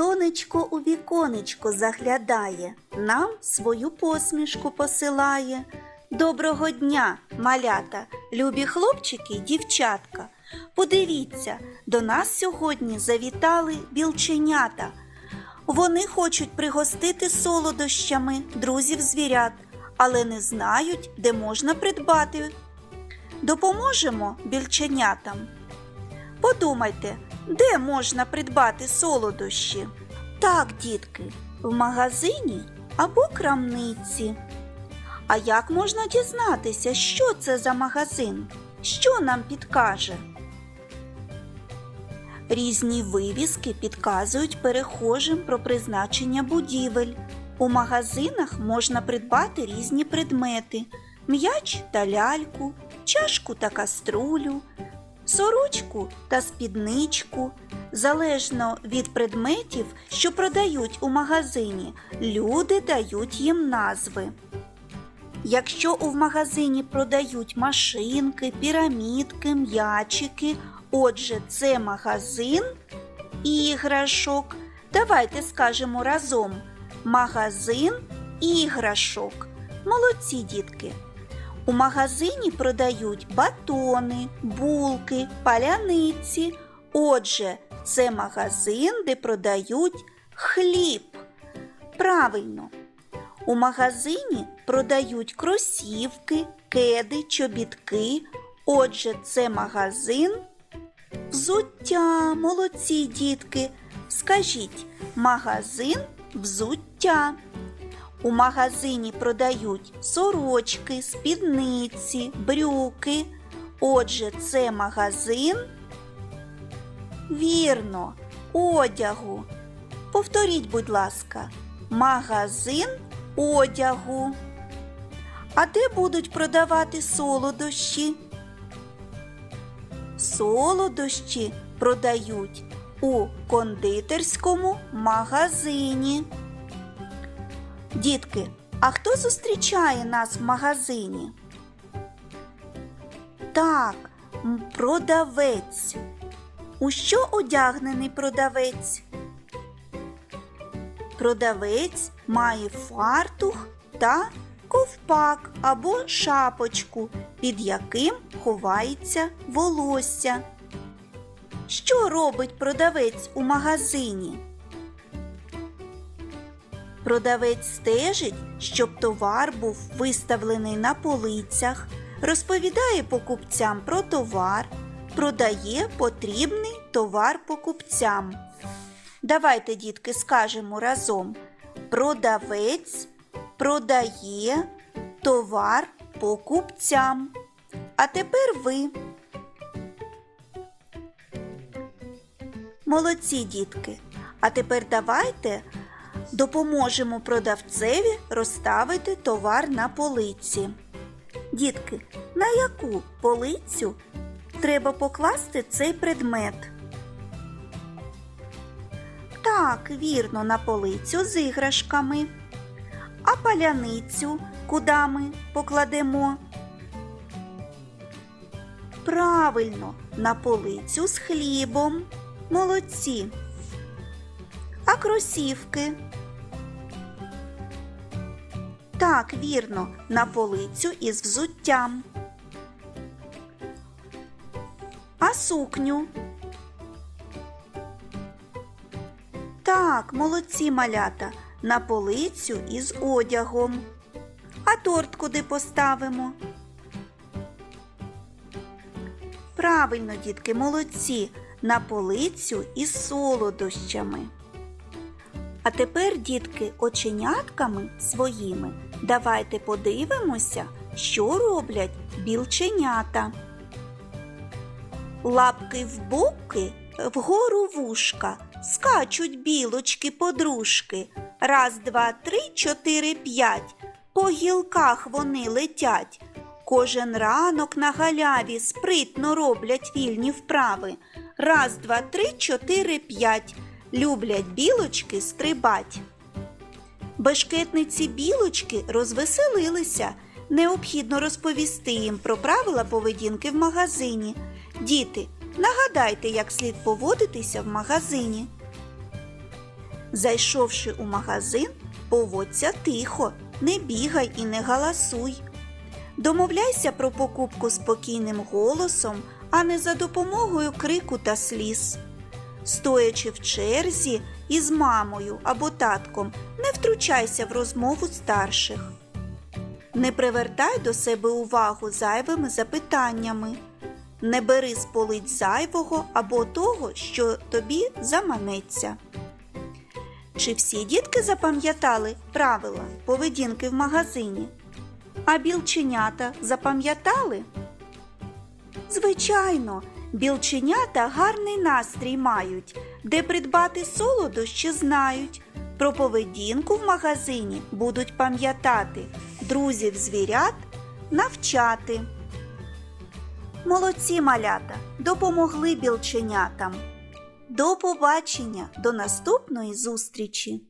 Сонечко у віконечко заглядає, нам свою посмішку посилає. Доброго дня, малята, любі хлопчики й дівчатка. Подивіться, до нас сьогодні завітали білченята. Вони хочуть пригостити солодощами друзів звірят, але не знають, де можна придбати. Допоможемо більченятам. Подумайте, де можна придбати солодощі? Так, дітки, в магазині або крамниці. А як можна дізнатися, що це за магазин? Що нам підкаже? Різні вивіски підказують перехожим про призначення будівель. У магазинах можна придбати різні предмети: м'яч та ляльку, чашку та каструлю, сорочку та спідничку. Залежно від предметів, що продають у магазині, люди дають їм назви. Якщо у магазині продають машинки, пірамідки, м'ячики, отже, це магазин іграшок. Давайте скажемо разом: магазин іграшок. Молодці дітки. У магазині продають батони, булки, паляниці. Отже, це магазин, де продають хліб. Правильно. У магазині продають кросівки, кеди, чобітки. Отже, це магазин взуття. Молодці дітки. Скажіть, магазин взуття. У магазині продають сорочки, спідниці, брюки. Отже, це магазин. Вірно, одягу. Повторіть, будь ласка, магазин одягу. А де будуть продавати солодощі? Солодощі продають у кондитерському магазині. Дітки, а хто зустрічає нас в магазині? Так, продавець. У що одягнений продавець? Продавець має фартух та ковпак або шапочку, під яким ховається волосся. Що робить продавець у магазині? Продавець стежить, щоб товар був виставлений на полицях, розповідає покупцям про товар, продає потрібний товар покупцям. Давайте, дітки, скажемо разом: продавець продає товар покупцям. А тепер ви. Молодці, дітки. А тепер давайте допоможемо продавцеві розставити товар на полиці. Дітки, на яку полицю треба покласти цей предмет? Так, вірно, на полицю з іграшками. А паляницю куди ми покладемо? Правильно, на полицю з хлібом. Молодці. А кросівки? Так, вірно, на полицю із взуттям. А сукню? Так, молодці малята, на полицю із одягом. А торт куди поставимо? Правильно, дітки, молодці, на полицю із солодощами. А тепер, дітки, оченятками своїми давайте подивимося, що роблять білченята. Лапки в боки, вгору вушка, скачуть білочки подружки. Раз, два, три, чотири, п'ять. По гілках вони летять. Кожен ранок на галяві спритно роблять вільні вправи. Раз, два, три, чотири, п'ять. Люблять білочки стрибать. Бешкетниці білочки розвеселилися. Необхідно розповісти їм про правила поведінки в магазині. Діти, нагадайте, як слід поводитися в магазині. Зайшовши у магазин, поводься тихо, не бігай і не галасуй. Домовляйся про покупку спокійним голосом, а не за допомогою крику та сліз. Стоячи в черзі із мамою або татком, не втручайся в розмову старших. Не привертай до себе увагу зайвими запитаннями. Не бери з полиць зайвого або того, що тобі заманеться. Чи всі дітки запам'ятали правила поведінки в магазині? А білченята запам'ятали? Звичайно, білченята гарний настрій мають, де придбати солодощі знають. Про поведінку в магазині будуть пам'ятати, друзів звірят навчати. Молодці малята допомогли білченятам. До побачення, до наступної зустрічі!